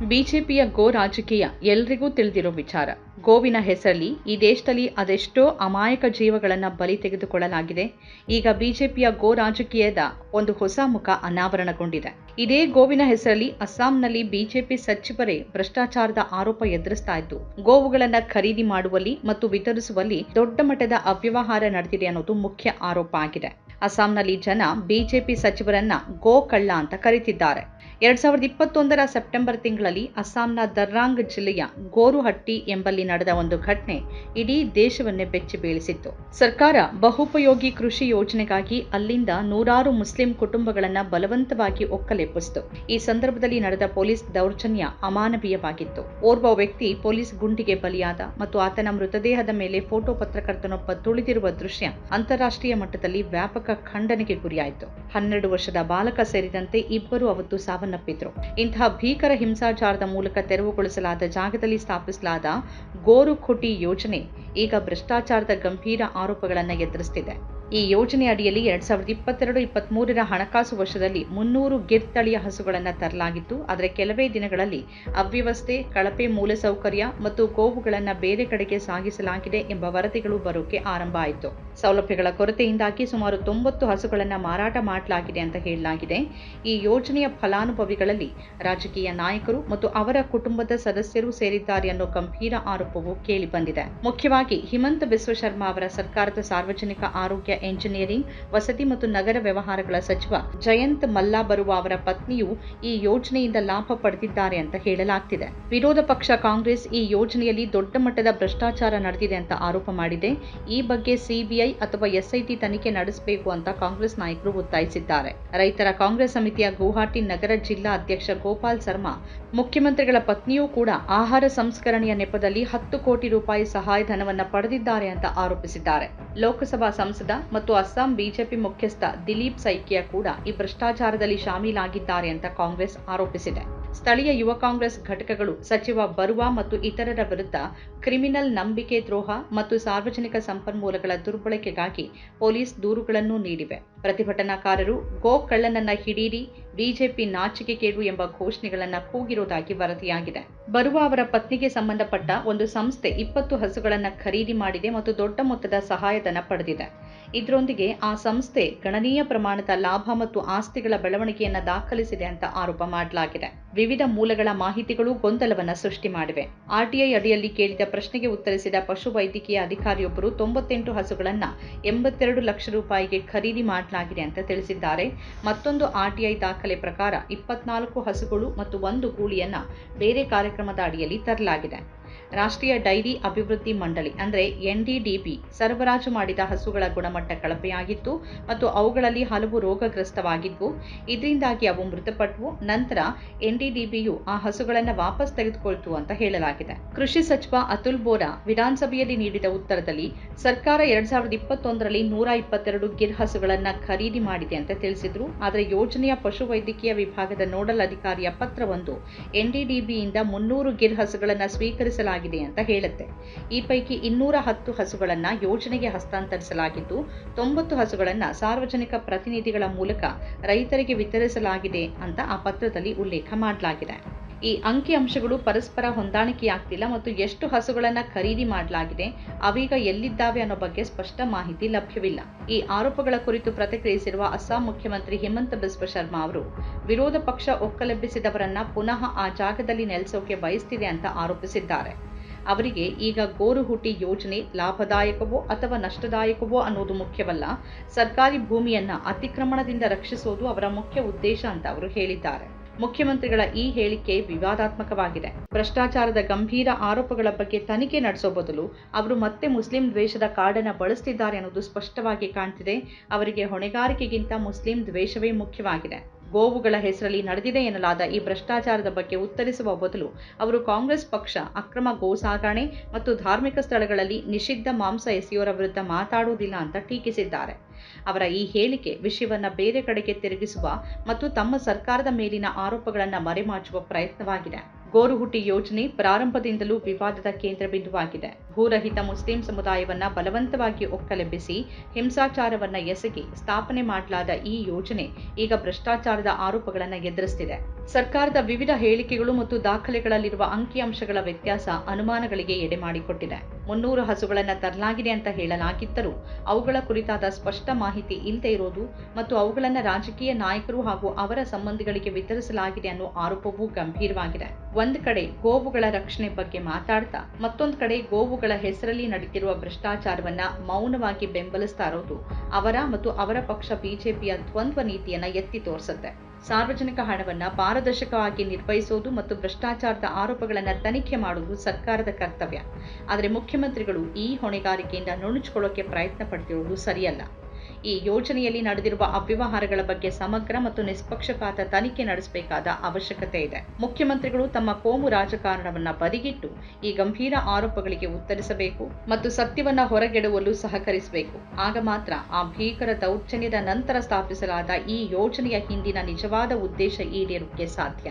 ಬಿಜೆಪಿಯ ಗೋ ರಾಜಕೀಯ ಎಲ್ರಿಗೂ ತಿಳಿದಿರೋ ವಿಚಾರ. ಗೋವಿನ ಹೆಸರಲ್ಲಿ ಈ ದೇಶದಲ್ಲಿ ಅದೆಷ್ಟೋ ಅಮಾಯಕ ಜೀವಗಳನ್ನು ಬಲಿ ತೆಗೆದುಕೊಳ್ಳಲಾಗಿದೆ. ಈಗ ಬಿಜೆಪಿಯ ಗೋ ರಾಜಕೀಯದ ಒಂದು ಹೊಸ ಮುಖ ಅನಾವರಣಗೊಂಡಿದೆ. ಇದೇ ಗೋವಿನ ಹೆಸರಲ್ಲಿ ಅಸ್ಸಾಂನಲ್ಲಿ ಬಿಜೆಪಿ ಸಚಿವರೇ ಭ್ರಷ್ಟಾಚಾರದ ಆರೋಪ ಎದುರಿಸ್ತಾ ಇದ್ದು, ಗೋವುಗಳನ್ನು ಖರೀದಿ ಮಾಡುವಲ್ಲಿ ಮತ್ತು ವಿತರಿಸುವಲ್ಲಿ ದೊಡ್ಡ ಮಟ್ಟದ ಅವ್ಯವಹಾರ ನಡೆದಿದೆ ಅನ್ನೋದು ಮುಖ್ಯ ಆರೋಪ ಆಗಿದೆ. ಅಸ್ಸಾಂನಲ್ಲಿ ಜನ ಬಿಜೆಪಿ ಸಚಿವರನ್ನ ಗೋ ಕಳ್ಳ ಅಂತ ಕರೀತಿದ್ದಾರೆ. ಎರಡ್ ಸಾವಿರದ ಇಪ್ಪತ್ತೊಂದರ ಸೆಪ್ಟೆಂಬರ್ ತಿಂಗಳಲ್ಲಿ ಅಸ್ಸಾಂನ ದರ್ರಾಂಗ್ ಜಿಲ್ಲೆಯ ಗೋರುಹಟ್ಟಿ ಎಂಬಲ್ಲಿ ನಡೆದ ಒಂದು ಘಟನೆ ಇಡೀ ದೇಶವನ್ನೇ ಬೆಚ್ಚಿ ಬೀಳಿಸಿತ್ತು. ಸರ್ಕಾರ ಬಹುಪಯೋಗಿ ಕೃಷಿ ಯೋಜನೆಗಾಗಿ ಅಲ್ಲಿಂದ ನೂರಾರು ಮುಸ್ಲಿಂ ಕುಟುಂಬಗಳನ್ನ ಬಲವಂತವಾಗಿ ಒಕ್ಕಲೆಬ್ಬಿಸಿತು ಈ ಸಂದರ್ಭದಲ್ಲಿ ನಡೆದ ಪೊಲೀಸ್ ದೌರ್ಜನ್ಯ ಅಮಾನವೀಯವಾಗಿತ್ತು. ಓರ್ವ ವ್ಯಕ್ತಿ ಪೊಲೀಸ್ ಗುಂಡಿಗೆ ಬಲಿಯಾದ ಮತ್ತು ಆತನ ಮೃತದೇಹದ ಮೇಲೆ ಫೋಟೋ ಪತ್ರಕರ್ತನೊಬ್ಬ ತುಳಿದಿರುವ ದೃಶ್ಯ ಅಂತಾರಾಷ್ಟ್ರೀಯ ಮಟ್ಟದಲ್ಲಿ ವ್ಯಾಪಕ ಖಂಡನೆಗೆ ಗುರಿಯಾಯಿತು. ಹನ್ನೆರಡು ವರ್ಷದ ಬಾಲಕ ಸೇರಿದಂತೆ ಇಬ್ಬರು ಅವತ್ತು ಸಾವನ್ನಪ್ಪಿದ್ರು. ಇಂತಹ ಭೀಕರ ಹಿಂಸಾಚಾರದ ಮೂಲಕ ತೆರವುಗೊಳಿಸಲಾದ ಜಾಗದಲ್ಲಿ ಸ್ಥಾಪಿಸಲಾದ ಗೋರುಖುಟಿ ಯೋಜನೆ ಈಗ ಭ್ರಷ್ಟಾಚಾರದ ಗಂಭೀರ ಆರೋಪಗಳನ್ನು ಎದುರಿಸುತ್ತಿದೆ ಈ ಯೋಜನೆ ಅಡಿಯಲ್ಲಿ ಎರಡ್ ಸಾವಿರದ ಇಪ್ಪತ್ತೆರಡು ಇಪ್ಪತ್ಮೂರರ ಹಣಕಾಸು ವರ್ಷದಲ್ಲಿ ಮುನ್ನೂರು ಗಿರ್ ತಳಿಯ ಹಸುಗಳನ್ನು ತರಲಾಗಿತ್ತು. ಆದರೆ ಕೆಲವೇ ದಿನಗಳಲ್ಲಿ ಅವ್ಯವಸ್ಥೆ, ಕಳಪೆ ಮೂಲಸೌಕರ್ಯ ಮತ್ತು ಗೋವುಗಳನ್ನು ಬೇರೆ ಕಡೆಗೆ ಸಾಗಿಸಲಾಗಿದೆ ಎಂಬ ವರದಿಗಳು ಬರೋಕೆ ಆರಂಭ ಆಯಿತು. ಸೌಲಭ್ಯಗಳ ಕೊರತೆಯಿಂದಾಗಿ ಸುಮಾರು ತೊಂಬತ್ತು ಹಸುಗಳನ್ನು ಮಾರಾಟ ಮಾಡಲಾಗಿದೆ ಅಂತ ಹೇಳಲಾಗಿದೆ. ಈ ಯೋಜನೆಯ ಫಲಾನುಭವಿಗಳಲ್ಲಿ ರಾಜಕೀಯ ನಾಯಕರು ಮತ್ತು ಅವರ ಕುಟುಂಬದ ಸದಸ್ಯರು ಸೇರಿದ್ದಾರೆ ಅನ್ನೋ ಗಂಭೀರ ಆರೋಪವು ಕೇಳಿಬಂದಿದೆ. ಮುಖ್ಯವಾಗಿ ಹಿಮಂತ ಬಿಸ್ವ ಶರ್ಮಾ ಅವರ ಸರ್ಕಾರದ ಸಾರ್ವಜನಿಕ ಆರೋಗ್ಯ ಎಂಜಿನಿಯರಿಂಗ್, ವಸತಿ ಮತ್ತು ನಗರ ವ್ಯವಹಾರಗಳ ಸಚಿವ ಜಯಂತ್ ಮಲ್ಲಾ ಬರುವ ಅವರ ಪತ್ನಿಯು ಈ ಯೋಜನೆಯಿಂದ ಲಾಭ ಪಡೆದಿದ್ದಾರೆ ಅಂತ ಹೇಳಲಾಗ್ತಿದೆ. ವಿರೋಧ ಪಕ್ಷ ಕಾಂಗ್ರೆಸ್ ಈ ಯೋಜನೆಯಲ್ಲಿ ದೊಡ್ಡ ಮಟ್ಟದ ಭ್ರಷ್ಟಾಚಾರ ನಡೆದಿದೆ ಅಂತ ಆರೋಪ ಮಾಡಿದೆ. ಈ ಬಗ್ಗೆ ಸಿಬಿಐ ಅಥವಾ ಎಸ್ಐಟಿ ತನಿಖೆ ನಡೆಸಬೇಕು ಅಂತ ಕಾಂಗ್ರೆಸ್ ನಾಯಕರು ಒತ್ತಾಯಿಸಿದ್ದಾರೆ. ರೈತರ ಕಾಂಗ್ರೆಸ್ ಸಮಿತಿಯ ಗುವಾಹಟಿ ನಗರ ಜಿಲ್ಲಾ ಅಧ್ಯಕ್ಷ ಗೋಪಾಲ್ ಶರ್ಮಾ, ಮುಖ್ಯಮಂತ್ರಿಗಳ ಪತ್ನಿಯೂ ಕೂಡ ಆಹಾರ ಸಂಸ್ಕರಣೆಯ ನೆಪದಲ್ಲಿ ಹತ್ತು ಕೋಟಿ ರೂಪಾಯಿ ಸಹಾಯಧನವನ್ನ ಪಡೆದಿದ್ದಾರೆ ಅಂತ ಆರೋಪಿಸಿದ್ದಾರೆ. ಲೋಕಸಭಾ ಸಂಸದ ಮತ್ತು ಅಸ್ಸಾಂ ಬಿಜೆಪಿ ಮುಖ್ಯಸ್ಥ ದಿಲೀಪ್ ಸೈಕಿಯಾ ಕೂಡ ಈ ಭ್ರಷ್ಟಾಚಾರದಲ್ಲಿ ಶಾಮೀಲಾಗಿದ್ದಾರೆ ಅಂತ ಕಾಂಗ್ರೆಸ್ ಆರೋಪಿಸಿದೆ. ಸ್ಥಳೀಯ ಯುವ ಕಾಂಗ್ರೆಸ್ ಘಟಕಗಳು ಸಚಿವ ಬರುವ ಮತ್ತು ಇತರರ ವಿರುದ್ಧ ಕ್ರಿಮಿನಲ್ ನಂಬಿಕೆ ದ್ರೋಹ ಮತ್ತು ಸಾರ್ವಜನಿಕ ಸಂಪನ್ಮೂಲಗಳ ದುರ್ಬಳಕೆಗಾಗಿ ಪೊಲೀಸ್ ದೂರುಗಳನ್ನು ನೀಡಿವೆ. ಪ್ರತಿಭಟನಾಕಾರರು, ಗೋ ಕಳ್ಳನನ್ನ ಹಿಡೀರಿ, ಬಿಜೆಪಿ ನಾಚಿಕೆ ಕೇಡು ಎಂಬ ಘೋಷಣೆಗಳನ್ನು ಕೂಗಿರುವುದಾಗಿ ವರದಿಯಾಗಿದೆ. ಬರುವ ಅವರ ಪತ್ನಿಗೆ ಸಂಬಂಧಪಟ್ಟ ಒಂದು ಸಂಸ್ಥೆ ಇಪ್ಪತ್ತು ಹಸುಗಳನ್ನು ಖರೀದಿ ಮಾಡಿದೆ ಮತ್ತು ದೊಡ್ಡ ಮೊತ್ತದ ಸಹಾಯಧನ ಪಡೆದಿದೆ. ಇದರೊಂದಿಗೆ ಆ ಸಂಸ್ಥೆ ಗಣನೀಯ ಪ್ರಮಾಣದ ಲಾಭ ಮತ್ತು ಆಸ್ತಿಗಳ ಬೆಳವಣಿಗೆಯನ್ನ ದಾಖಲಿಸಿದೆ ಅಂತ ಆರೋಪ ಮಾಡಲಾಗಿದೆ. ವಿವಿಧ ಮೂಲಗಳ ಮಾಹಿತಿಗಳು ಗೊಂದಲವನ್ನು ಸೃಷ್ಟಿ ಮಾಡಿವೆ. ಆರ್ಟಿಐ ಅಡಿಯಲ್ಲಿ ಕೇಳಿದ ಪ್ರಶ್ನೆಗೆ ಉತ್ತರಿಸಿದ ಪಶುವೈದ್ಯಕೀಯ ಅಧಿಕಾರಿಯೊಬ್ಬರು ತೊಂಬತ್ತೆಂಟು ಹಸುಗಳನ್ನು ಎಂಬತ್ತೆರಡು ಲಕ್ಷ ರೂಪಾಯಿಗೆ ಖರೀದಿ ಮಾಡಲಾಗಿದೆ ಅಂತ ತಿಳಿಸಿದ್ದಾರೆ. ಮತ್ತೊಂದು ಆರ್ಟಿಐ ದಾಖಲೆ ಪ್ರಕಾರ ಇಪ್ಪತ್ನಾಲ್ಕು ಹಸುಗಳು ಮತ್ತು ಒಂದು ಗೂಳಿಯನ್ನು ಬೇರೆ ಕಾರ್ಯಕ್ರಮದ ಅಡಿಯಲ್ಲಿ ತರಲಾಗಿದೆ. ರಾಷ್ಟ್ರೀಯ ಡೈರಿ ಅಭಿವೃದ್ಧಿ ಮಂಡಳಿ ಅಂದರೆ ಎನ್ಡಿಡಿಬಿ ಸರಬರಾಜು ಮಾಡಿದ ಹಸುಗಳ ಗುಣಮಟ್ಟ ಕಳಪೆಯಾಗಿತ್ತು ಮತ್ತು ಅವುಗಳಲ್ಲಿ ಹಲವು ರೋಗಗ್ರಸ್ತವಾಗಿದ್ವು ಇದರಿಂದಾಗಿ ಅವು ಮೃತಪಟ್ಟವು ನಂತರ ಎನ್ಡಿಡಿಬಿಯು ಆ ಹಸುಗಳನ್ನು ವಾಪಸ್ ತೆಗೆದುಕೊಳ್ತು ಅಂತ ಹೇಳಲಾಗಿದೆ. ಕೃಷಿ ಸಚಿವ ಅತುಲ್ ಬೋರಾ ವಿಧಾನಸಭೆಯಲ್ಲಿ ನೀಡಿದ ಉತ್ತರದಲ್ಲಿ, ಸರ್ಕಾರ ಎರಡ್ ಸಾವಿರದ ಇಪ್ಪತ್ತೊಂದರಲ್ಲಿ ನೂರ ಇಪ್ಪತ್ತೆರಡು ಗಿರ್ ಹಸುಗಳನ್ನು ಖರೀದಿ ಮಾಡಿದೆ ಅಂತ ತಿಳಿಸಿದ್ರು. ಆದರೆ ಯೋಜನೆಯ ಪಶುವೈದ್ಯಕೀಯ ವಿಭಾಗದ ನೋಡಲ್ ಅಧಿಕಾರಿಯ ಪತ್ರವೊಂದು ಎನ್ಡಿಡಿಬಿಯಿಂದ ಮುನ್ನೂರು ಗಿರ್ ಹಸುಗಳನ್ನು ಸ್ವೀಕರಿಸಲಾಗಿದೆ ಅಂತ ಹೇಳುತ್ತೆ. ಈ ಪೈಕಿ ಇನ್ನೂರ ಹತ್ತು ಹಸುಗಳನ್ನು ಯೋಜನೆಗೆ ಹಸ್ತಾಂತರಿಸಲಾಗಿದ್ದು, ತೊಂಬತ್ತು ಹಸುಗಳನ್ನು ಸಾರ್ವಜನಿಕ ಪ್ರತಿನಿಧಿಗಳ ಮೂಲಕ ರೈತರಿಗೆ ವಿತರಿಸಲಾಗಿದೆ ಅಂತ ಆ ಪತ್ರದಲ್ಲಿ ಉಲ್ಲೇಖ ಮಾಡಲಾಗಿದೆ. ಈ ಅಂಕಿ ಅಂಶಗಳು ಪರಸ್ಪರ ಹೊಂದಾಣಿಕೆಯಾಗ್ತಿಲ್ಲ ಮತ್ತು ಎಷ್ಟು ಹಸುಗಳನ್ನು ಖರೀದಿ ಮಾಡಲಾಗಿದೆ, ಅವೀಗ ಎಲ್ಲಿದ್ದಾವೆ ಅನ್ನೋ ಬಗ್ಗೆ ಸ್ಪಷ್ಟ ಮಾಹಿತಿ ಲಭ್ಯವಿಲ್ಲ. ಈ ಆರೋಪಗಳ ಕುರಿತು ಪ್ರತಿಕ್ರಿಯಿಸಿರುವ ಅಸ್ಸಾಂ ಮುಖ್ಯಮಂತ್ರಿ ಹಿಮಂತ ಬಿಸ್ವ ಶರ್ಮಾ ಅವರು, ವಿರೋಧ ಪಕ್ಷ ಒಕ್ಕಲೆಬ್ಬಿಸಿದವರನ್ನ ಪುನಃ ಆ ಜಾಗದಲ್ಲಿ ನೆಲೆಸೋಕೆ ಬಯಸ್ತಿದೆ ಅಂತ ಆರೋಪಿಸಿದ್ದಾರೆ. ಅವರಿಗೆ ಈಗ ಗೋರುಹುಟಿ ಯೋಜನೆ ಲಾಭದಾಯಕವೋ ಅಥವಾ ನಷ್ಟದಾಯಕವೋ ಅನ್ನೋದು ಮುಖ್ಯವಲ್ಲ, ಸರ್ಕಾರಿ ಭೂಮಿಯನ್ನು ಅತಿಕ್ರಮಣದಿಂದ ರಕ್ಷಿಸೋದು ಅವರ ಮುಖ್ಯ ಉದ್ದೇಶ ಅಂತ ಅವರು ಹೇಳಿದ್ದಾರೆ. ಮುಖ್ಯಮಂತ್ರಿಗಳ ಈ ಹೇಳಿಕೆ ವಿವಾದಾತ್ಮಕವಾಗಿದೆ. ಭ್ರಷ್ಟಾಚಾರದ ಗಂಭೀರ ಆರೋಪಗಳ ಬಗ್ಗೆ ತನಿಖೆ ನಡೆಸೋ ಬದಲು ಅವರು ಮತ್ತೆ ಮುಸ್ಲಿಂ ದ್ವೇಷದ ಕಾರ್ಡನ್ನು ಬಳಸ್ತಿದ್ದಾರೆ ಅನ್ನೋದು ಸ್ಪಷ್ಟವಾಗಿ ಕಾಣ್ತಿದೆ. ಅವರಿಗೆ ಹೊಣೆಗಾರಿಕೆಗಿಂತ ಮುಸ್ಲಿಂ ದ್ವೇಷವೇ ಮುಖ್ಯವಾಗಿದೆ. ಗೋವುಗಳ ಹೆಸರಲ್ಲಿ ನಡೆದಿದೆ ಎನ್ನಲಾದ ಈ ಭ್ರಷ್ಟಾಚಾರದ ಬಗ್ಗೆ ಉತ್ತರಿಸುವ ಬದಲು ಅವರು ಕಾಂಗ್ರೆಸ್ ಪಕ್ಷ ಅಕ್ರಮ ಗೋ ಸಾಗಣೆ ಮತ್ತು ಧಾರ್ಮಿಕ ಸ್ಥಳಗಳಲ್ಲಿ ನಿಷಿದ್ಧ ಮಾಂಸ ಎಸೆಯೋರ ವಿರುದ್ಧ ಮಾತಾಡುವುದಿಲ್ಲ ಅಂತ ಟೀಕಿಸಿದ್ದಾರೆ. ಅವರ ಈ ಹೇಳಿಕೆ ವಿಷಯವನ್ನ ಬೇರೆ ಕಡೆಗೆ ತಿರುಗಿಸುವ ಮತ್ತು ತಮ್ಮ ಸರ್ಕಾರದ ಮೇಲಿನ ಆರೋಪಗಳನ್ನು ಮರೆಮಾಚುವ ಪ್ರಯತ್ನವಾಗಿದೆ. ಗೋರುಹುಟ್ಟಿ ಯೋಜನೆ ಪ್ರಾರಂಭದಿಂದಲೂ ವಿವಾದದ ಕೇಂದ್ರ ಬಿಂದುವಾಗಿದೆ. ಭೂರಹಿತ ಮುಸ್ಲಿಂ ಸಮುದಾಯವನ್ನ ಬಲವಂತವಾಗಿ ಒಕ್ಕಲೆಬ್ಬಿಸಿ ಹಿಂಸಾಚಾರವನ್ನ ಎಸಗಿ ಸ್ಥಾಪನೆ ಮಾಡಲಾದ ಈ ಯೋಜನೆ ಈಗ ಭ್ರಷ್ಟಾಚಾರದ ಆರೋಪಗಳನ್ನು ಎದುರಿಸುತ್ತಿದೆ ಸರ್ಕಾರದ ವಿವಿಧ ಹೇಳಿಕೆಗಳು ಮತ್ತು ದಾಖಲೆಗಳಲ್ಲಿರುವ ಅಂಕಿಅಂಶಗಳ ವ್ಯತ್ಯಾಸ ಅನುಮಾನಗಳಿಗೆ ಎಡೆ ಮಾಡಿಕೊಟ್ಟಿದೆ. ಮುನ್ನೂರು ಹಸುಗಳನ್ನು ತರಲಾಗಿದೆ ಅಂತ ಹೇಳಲಾಗಿದ್ದರೂ ಅವುಗಳ ಕುರಿತಾದ ಸ್ಪಷ್ಟ ಮಾಹಿತಿ ಇಲ್ಲದೆ ಇರೋದು ಮತ್ತು ಅವುಗಳನ್ನು ರಾಜಕೀಯ ನಾಯಕರು ಹಾಗೂ ಅವರ ಸಂಬಂಧಿಗಳಿಗೆ ವಿತರಿಸಲಾಗಿದೆ ಅನ್ನೋ ಆರೋಪವೂ ಗಂಭೀರವಾಗಿದೆ. ಒಂದು ಕಡೆ ಗೋವುಗಳ ರಕ್ಷಣೆ ಬಗ್ಗೆ ಮಾತಾಡ್ತಾ ಮತ್ತೊಂದು ಕಡೆ ಗೋವುಗಳ ಹೆಸರಲ್ಲಿ ನಡೀತಿರುವ ಭ್ರಷ್ಟಾಚಾರವನ್ನ ಮೌನವಾಗಿ ಬೆಂಬಲಿಸ್ತಾ ಇರೋದು ಅವರ ಮತ್ತು ಅವರ ಪಕ್ಷ ಬಿಜೆಪಿಯ ದ್ವಂದ್ವ ನೀತಿಯನ್ನ ಎತ್ತಿ ತೋರಿಸುತ್ತೆ. ಸಾರ್ವಜನಿಕ ಹಣವನ್ನು ಪಾರದರ್ಶಕವಾಗಿ ನಿರ್ವಹಿಸೋದು ಮತ್ತು ಭ್ರಷ್ಟಾಚಾರದ ಆರೋಪಗಳನ್ನು ತನಿಖೆ ಮಾಡುವುದು ಸರ್ಕಾರದ ಕರ್ತವ್ಯ. ಆದರೆ ಮುಖ್ಯಮಂತ್ರಿಗಳು ಈ ಹೊಣೆಗಾರಿಕೆಯಿಂದ ನುಣುಚಿಕೊಳ್ಳೋಕೆ ಪ್ರಯತ್ನ ಪಡ್ತಿರೋದು ಸರಿಯಲ್ಲ. ಈ ಯೋಜನೆಯಲ್ಲಿ ನಡೆದಿರುವ ಅವ್ಯವಹಾರಗಳ ಬಗ್ಗೆ ಸಮಗ್ರ ಮತ್ತು ನಿಷ್ಪಕ್ಷಪಾತ ತನಿಖೆ ನಡೆಸಬೇಕಾದ ಅವಶ್ಯಕತೆ ಇದೆ. ಮುಖ್ಯಮಂತ್ರಿಗಳು ತಮ್ಮ ಕೋಮು ರಾಜಕಾರಣವನ್ನ ಬದಿಗಿಟ್ಟು ಈ ಗಂಭೀರ ಆರೋಪಗಳಿಗೆ ಉತ್ತರಿಸಬೇಕು ಮತ್ತು ಸತ್ಯವನ್ನ ಹೊರಗೆಡುವಲು ಸಹಕರಿಸಬೇಕು. ಆಗ ಮಾತ್ರ ಆ ಭೀಕರ ದೌರ್ಜನ್ಯದ ನಂತರ ಸ್ಥಾಪಿಸಲಾದ ಈ ಯೋಜನೆಯ ಹಿಂದಿನ ನಿಜವಾದ ಉದ್ದೇಶ ಈಡೇರಕ್ಕೆ ಸಾಧ್ಯ.